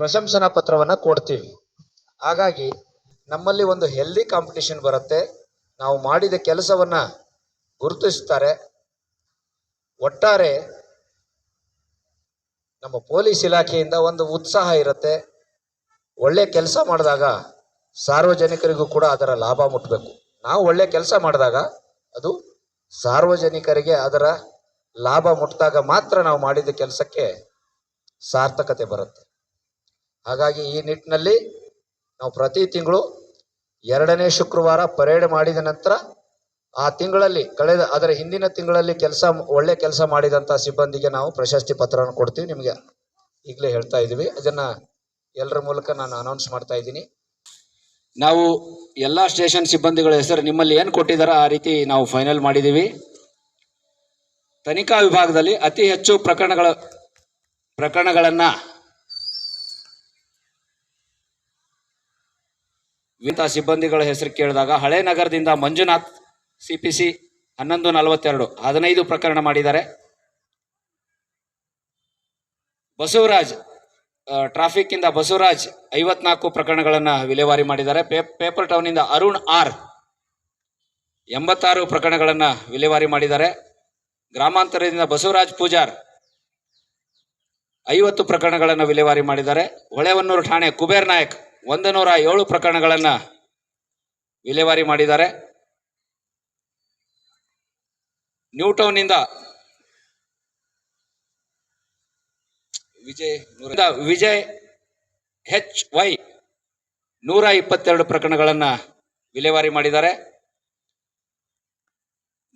ಪ್ರಶಂಸನಾ ಪತ್ರವನ್ನ ಕೊಡ್ತೀವಿ. ಹಾಗಾಗಿ ನಮ್ಮಲ್ಲಿ ಒಂದು ಹೆಲ್ದಿ ಕಾಂಪಿಟೇಷನ್ ಬರುತ್ತೆ. ನಾವು ಮಾಡಿದ ಕೆಲಸವನ್ನ ಗುರುತಿಸ್ತಾರೆ. ಒಟ್ಟಾರೆ ನಮ್ಮ ಪೊಲೀಸ್ ಇಲಾಖೆಯಿಂದ ಒಂದು ಉತ್ಸಾಹ ಇರುತ್ತೆ. ಒಳ್ಳೆ ಕೆಲಸ ಮಾಡಿದಾಗ ಸಾರ್ವಜನಿಕರಿಗೂ ಕೂಡ ಅದರ ಲಾಭ ಮುಟ್ಟಬೇಕು ನಾವು ಒಳ್ಳೆ ಕೆಲಸ ಮಾಡಿದಾಗ ಅದು ಸಾರ್ವಜನಿಕರಿಗೆ ಅದರ ಲಾಭ ಮುಟ್ಟಿದಾಗ ಮಾತ್ರ ನಾವು ಮಾಡಿದ ಕೆಲಸಕ್ಕೆ ಸಾರ್ಥಕತೆ ಬರುತ್ತೆ. ಹಾಗಾಗಿ ಈ ನಿಟ್ಟಿನಲ್ಲಿ ನಾವು ಪ್ರತಿ ತಿಂಗಳು ಎರಡನೇ ಶುಕ್ರವಾರ ಪರೇಡ್ ಮಾಡಿದ ನಂತರ ಆ ತಿಂಗಳಲ್ಲಿ, ಕಳೆದ, ಅದರ ಹಿಂದಿನ ತಿಂಗಳಲ್ಲಿ ಕೆಲಸ, ಒಳ್ಳೆ ಕೆಲಸ ಮಾಡಿದಂಥ ಸಿಬ್ಬಂದಿಗೆ ನಾವು ಪ್ರಶಸ್ತಿ ಪತ್ರವನ್ನು ಕೊಡ್ತೀವಿ. ನಿಮಗೆ ಈಗಲೇ ಹೇಳ್ತಾ ಇದ್ದೀವಿ ಅದನ್ನ ಎಲ್ಲರ ಮೂಲಕ ನಾನು ಅನೌನ್ಸ್ ಮಾಡ್ತಾ ಇದ್ದೀನಿ. ನಾವು ಎಲ್ಲಾ ಸ್ಟೇಷನ್ ಸಿಬ್ಬಂದಿಗಳ ಹೆಸರು ನಿಮ್ಮಲ್ಲಿ ಏನು ಕೊಟ್ಟಿದಾರ ಆ ರೀತಿ ನಾವು ಫೈನಲ್ ಮಾಡಿದ್ದೀವಿ ತನಿಖಾ ವಿಭಾಗದಲ್ಲಿ ಅತಿ ಹೆಚ್ಚು ಪ್ರಕರಣಗಳ, ಪ್ರಕರಣಗಳನ್ನ ಇಂಥ ಸಿಬ್ಬಂದಿಗಳ ಹೆಸರು ಕೇಳಿದಾಗ ಹಳೆ ನಗರದಿಂದ ಮಂಜುನಾಥ್ ಸಿ ಪಿ ಸಿ ಹನ್ನೊಂದು ನಲವತ್ತೆರಡು ಹದಿನೈದು ಪ್ರಕರಣ ಮಾಡಿದ್ದಾರೆ. ಬಸವರಾಜ್ ಟ್ರಾಫಿಕ್ ಇಂದ ಬಸವರಾಜ್ ಐವತ್ನಾಲ್ಕು ಪ್ರಕರಣಗಳನ್ನು ವಿಲೇವಾರಿ ಮಾಡಿದ್ದಾರೆ. ಪೇಪರ್ ಟೌನ್ ಇಂದ ಅರುಣ್ ಆರ್ ಎಂಬತ್ತಾರು ಪ್ರಕರಣಗಳನ್ನು ವಿಲೇವಾರಿ ಮಾಡಿದ್ದಾರೆ. ಗ್ರಾಮಾಂತರದಿಂದ ಬಸವರಾಜ್ ಪೂಜಾರ್ ಐವತ್ತು ಪ್ರಕರಣಗಳನ್ನು ವಿಲೇವಾರಿ ಮಾಡಿದ್ದಾರೆ. ಹೊಳೆವನ್ನೂರು ಠಾಣೆ ಕುಬೇರ್ ನಾಯಕ್ ಒಂದು ನೂರ ಏಳು ಪ್ರಕರಣಗಳನ್ನು ವಿಲೇವಾರಿ ಮಾಡಿದ್ದಾರೆ. ನ್ಯೂ ಟೌನ್ನಿಂದ ವಿಜಯ್ ವಿಜಯ್ ಹೆಚ್ ವೈ ನೂರ ಇಪ್ಪತ್ತೆರಡು ಪ್ರಕರಣಗಳನ್ನ ವಿಲೇವಾರಿ ಮಾಡಿದ್ದಾರೆ.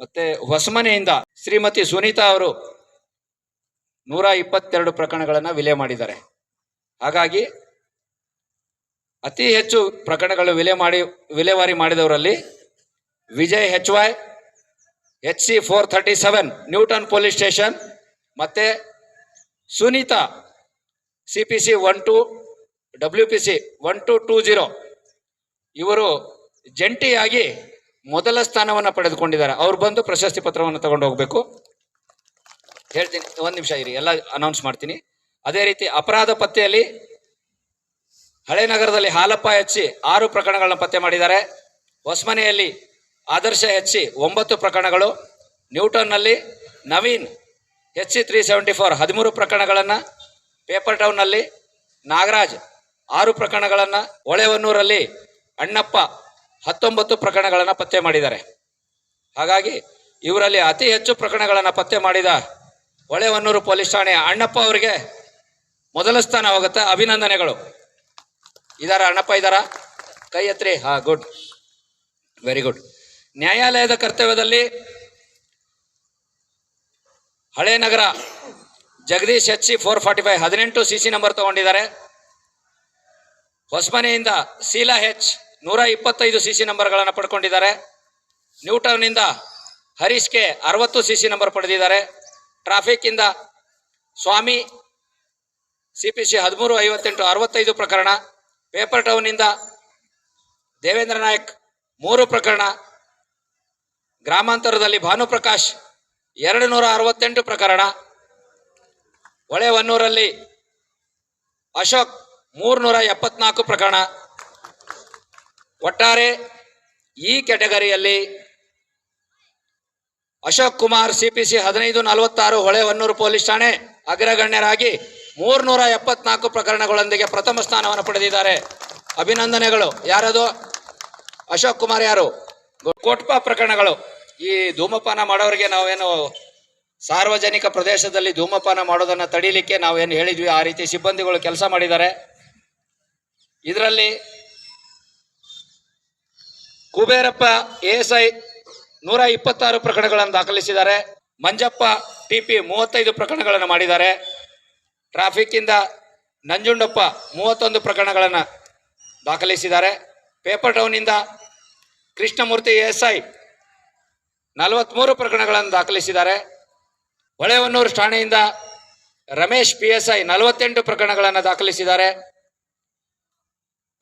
ಮತ್ತೆ ಹೊಸಮನೆಯಿಂದ ಶ್ರೀಮತಿ ಸುನೀತಾ ಅವರು ನೂರ ಇಪ್ಪತ್ತೆರಡು ಪ್ರಕರಣಗಳನ್ನ ವಿಲೆ ಮಾಡಿದ್ದಾರೆ. ಹಾಗಾಗಿ ಅತಿ ಹೆಚ್ಚು ಪ್ರಕರಣಗಳು ವಿಲೆ ಮಾಡಿ, ವಿಲೇವಾರಿ ಮಾಡಿದವರಲ್ಲಿ Vijay H Y H C four thirty seven new town police station ಮತ್ತೆ Sunita C P C one two W P C one two two zero ಇವರು ಜಂಟಿಯಾಗಿ ಮೊದಲ ಸ್ಥಾನವನ್ನು ಪಡೆದುಕೊಂಡಿದ್ದಾರೆ. ಅವ್ರು ಬಂದು ಪ್ರಶಸ್ತಿ ಪತ್ರವನ್ನು ತಗೊಂಡು ಹೋಗಬೇಕು. ಹೇಳ್ತೀನಿ ಒಂದು ನಿಮಿಷ ಇರಿ, ಎಲ್ಲ ಅನೌನ್ಸ್ ಮಾಡ್ತೀನಿ. ಅದೇ ರೀತಿ ಅಪರಾಧ ಪತ್ತೆಯಲ್ಲಿ ಹಳೆ ನಗರದಲ್ಲಿ ಹಾಲಪ್ಪ ಹೆಚ್ಚಿ ಆರು ಪ್ರಕರಣಗಳನ್ನು ಪತ್ತೆ ಮಾಡಿದ್ದಾರೆ. ಹೊಸಮನೆಯಲ್ಲಿ ಆದರ್ಶ ಹೆಚ್ಚಿ ಒಂಬತ್ತು ಪ್ರಕರಣಗಳು. ನ್ಯೂಟನ್ನಲ್ಲಿ Naveen H C three seventy four ಹದಿಮೂರು ಪ್ರಕರಣಗಳನ್ನು. ಪೇಪರ್ ಟೌನ್ನಲ್ಲಿ ನಾಗರಾಜ್ ಆರು ಪ್ರಕರಣಗಳನ್ನು. ಹೊಳೆವನ್ನೂರಲ್ಲಿ ಅಣ್ಣಪ್ಪ ಹತ್ತೊಂಬತ್ತು ಪ್ರಕರಣಗಳನ್ನು ಪತ್ತೆ ಮಾಡಿದ್ದಾರೆ. ಹಾಗಾಗಿ ಇವರಲ್ಲಿ ಅತಿ ಹೆಚ್ಚು ಪ್ರಕರಣಗಳನ್ನು ಪತ್ತೆ ಮಾಡಿದ ಹೊಳೆವನ್ನೂರು ಪೊಲೀಸ್ ಠಾಣೆಯ ಅಣ್ಣಪ್ಪ ಅವರಿಗೆ ಮೊದಲ ಸ್ಥಾನ ಹೋಗುತ್ತೆ ಅಭಿನಂದನೆಗಳು. ಇದಾರ ಅಣ್ಣಪ್ಪ ಇದಾರ? ಕೈ ಎತ್ರಿ? ಹಾ ಗುಡ್ ವೆರಿ ಗುಡ್ ನ್ಯಾಯಾಲಯದ ಕರ್ತವ್ಯದಲ್ಲಿ ಹಳೆ ನಗರ Jagadish H C four forty five ಹದಿನೆಂಟು ಸಿ ಸಿ ನಂಬರ್ ತಗೊಂಡಿದ್ದಾರೆ. ಹೊಸಮನೆಯಿಂದ ಶೀಲಾ ಹೆಚ್ ನೂರ ಇಪ್ಪತ್ತೈದು ಸಿ ಸಿ ನಂಬರ್ಗಳನ್ನು ಪಡ್ಕೊಂಡಿದ್ದಾರೆ. ನ್ಯೂಟನ್ನಿಂದ ಹರೀಶ್ ಕೆ ಅರವತ್ತು ಸಿ ಸಿ ನಂಬರ್ ಪಡೆದಿದ್ದಾರೆ. ಟ್ರಾಫಿಕ್ ಇಂದ ಸ್ವಾಮಿ ಸಿ ಪಿ ಸಿ ಹದಿಮೂರು ಐವತ್ತೆಂಟು ಅರವತ್ತೈದು ಪ್ರಕರಣ. ಪೇಪರ್ ಟೌನ್ನಿಂದ ದೇವೇಂದ್ರ ನಾಯಕ್ ಮೂರು ಪ್ರಕರಣ. ಗ್ರಾಮಾಂತರದಲ್ಲಿ ಭಾನುಪ್ರಕಾಶ್ ಎರಡು ನೂರ ಅರವತ್ತೆಂಟು ಪ್ರಕರಣ. ಹೊಳೆಹೊನ್ನೂರಲ್ಲಿ ಅಶೋಕ್ ಮೂರ್ನೂರ ಎಪ್ಪತ್ನಾಲ್ಕು ಪ್ರಕರಣ. ಒಟ್ಟಾರೆ ಈ ಕೆಟಗರಿಯಲ್ಲಿ ಅಶೋಕ್ ಕುಮಾರ್ ಸಿಪಿಸಿ ಹದಿನೈದು ನಲವತ್ತಾರು ಹೊಳೆಹೊನ್ನೂರು ಪೊಲೀಸ್ ಠಾಣೆ ಅಗ್ರಗಣ್ಯರಾಗಿ ಮೂರ್ನೂರ ಎಪ್ಪತ್ನಾಲ್ಕು ಪ್ರಕರಣಗಳೊಂದಿಗೆ ಪ್ರಥಮ ಸ್ಥಾನವನ್ನು ಪಡೆದಿದ್ದಾರೆ. ಅಭಿನಂದನೆಗಳು. ಯಾರದು? ಅಶೋಕ್ ಕುಮಾರ್ ಯಾರು? ಕೋಟ್ಪ ಪ್ರಕರಣಗಳು. ಈ ಧೂಮಪಾನ ಮಾಡೋರಿಗೆ ನಾವೇನು ಸಾರ್ವಜನಿಕ ಪ್ರದೇಶದಲ್ಲಿ ಧೂಮಪಾನ ಮಾಡೋದನ್ನ ತಡೀಲಿಕ್ಕೆ ನಾವೇನು ಹೇಳಿದ್ವಿ. ಆ ರೀತಿ ಸಿಬ್ಬಂದಿಗಳು ಕೆಲಸ ಮಾಡಿದ್ದಾರೆ. ಇದರಲ್ಲಿ ಕುಬೇರಪ್ಪ ಎಸ್ ಐ ನೂರ ಇಪ್ಪತ್ತಾರು ಪ್ರಕರಣಗಳನ್ನು ದಾಖಲಿಸಿದ್ದಾರೆ. ಮಂಜಪ್ಪ ಟಿಪಿ ಮೂವತ್ತೈದು ಪ್ರಕರಣಗಳನ್ನು ಮಾಡಿದ್ದಾರೆ. ಟ್ರಾಫಿಕ್ ಇಂದ ನಂಜುಂಡಪ್ಪ ಮೂವತ್ತೊಂದು ಪ್ರಕರಣಗಳನ್ನು ದಾಖಲಿಸಿದ್ದಾರೆ. ಪೇಪರ್ ಟೌನ್ ಇಂದ ಕೃಷ್ಣಮೂರ್ತಿ ಎಸ್ ನಲವತ್ಮೂರು ಪ್ರಕರಣಗಳನ್ನು ದಾಖಲಿಸಿದ್ದಾರೆ. ಹೊಳೆಹೊನ್ನೂರು ಠಾಣೆಯಿಂದ ರಮೇಶ್ ಪಿ ಎಸ್ ಐ ನಲವತ್ತೆಂಟು ಪ್ರಕರಣಗಳನ್ನು ದಾಖಲಿಸಿದ್ದಾರೆ.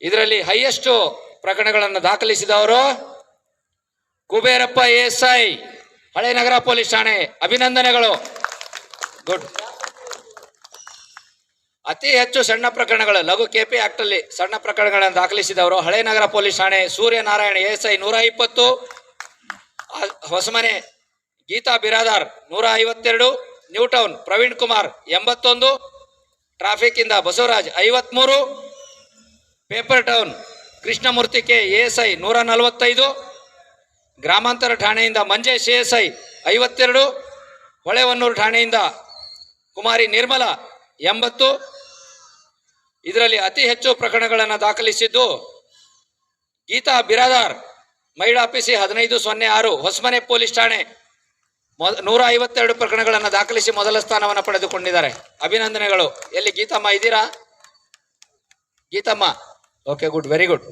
ಇದರಲ್ಲಿ ಹೈಯೆಸ್ಟ್ ಪ್ರಕರಣಗಳನ್ನು ದಾಖಲಿಸಿದವರು ಕುಬೇರಪ್ಪ ಎಸ್ ಐ ಹಳೆ ನಗರ ಪೊಲೀಸ್ ಠಾಣೆ. ಅಭಿನಂದನೆಗಳು. ಗುಡ್. ಅತಿ ಹೆಚ್ಚು ಸಣ್ಣ ಪ್ರಕರಣಗಳು, ಲಘು ಕೆಪಿ ಆಕ್ಟ್ ಅಲ್ಲಿ ಸಣ್ಣ ಪ್ರಕರಣಗಳನ್ನು ದಾಖಲಿಸಿದವರು ಹಳೆ ನಗರ ಪೊಲೀಸ್ ಠಾಣೆ. ಸೂರ್ಯನಾರಾಯಣ ಎಸ್ ಐ ನೂರ ಇಪ್ಪತ್ತು ಹೊಸಮನೆ ಗೀತಾ ಬಿರಾದಾರ್, ನೂರ ಐವತ್ತೆರಡು ನ್ಯೂ ಟೌನ್ ಪ್ರವೀಣ್ ಕುಮಾರ್, ಎಂಬತ್ತೊಂದು ಟ್ರಾಫಿಕ್ ಇಂದ ಬಸವರಾಜ್, ಐವತ್ಮೂರು paper town Krishnamurthy K S I, ನೂರ ನಲವತ್ತೈದು, ಗ್ರಾಮಾಂತರ ಠಾಣೆಯಿಂದ ಮಂಜೇಶ್ ಎಸ್ ಐ, ಐವತ್ತೆರಡು ಹೊಳೆವನ್ನೂರು ಠಾಣೆಯಿಂದ ಕುಮಾರಿ ನಿರ್ಮಲಾ, ಎಂಬತ್ತು. ಇದರಲ್ಲಿ ಅತಿ ಹೆಚ್ಚು ಪ್ರಕರಣಗಳನ್ನು ದಾಖಲಿಸಿದ್ದು ಗೀತಾ ಬಿರಾದಾರ್ ಮಹಿಳಾ ಪಿಸಿ ಹದಿನೈದು ಸೊನ್ನೆ ಆರು ಹೊಸಮನೆ ಪೊಲೀಸ್ ಠಾಣೆ ನೂರ ಐವತ್ತೆರಡು ಪ್ರಕರಣಗಳನ್ನು ದಾಖಲಿಸಿ ಮೊದಲ ಸ್ಥಾನವನ್ನು ಪಡೆದುಕೊಂಡಿದ್ದಾರೆ. ಅಭಿನಂದನೆಗಳು. ಎಲ್ಲಿ ಗೀತಮ್ಮ ಇದ್ದೀರಾ? Geethamma. Okay good very good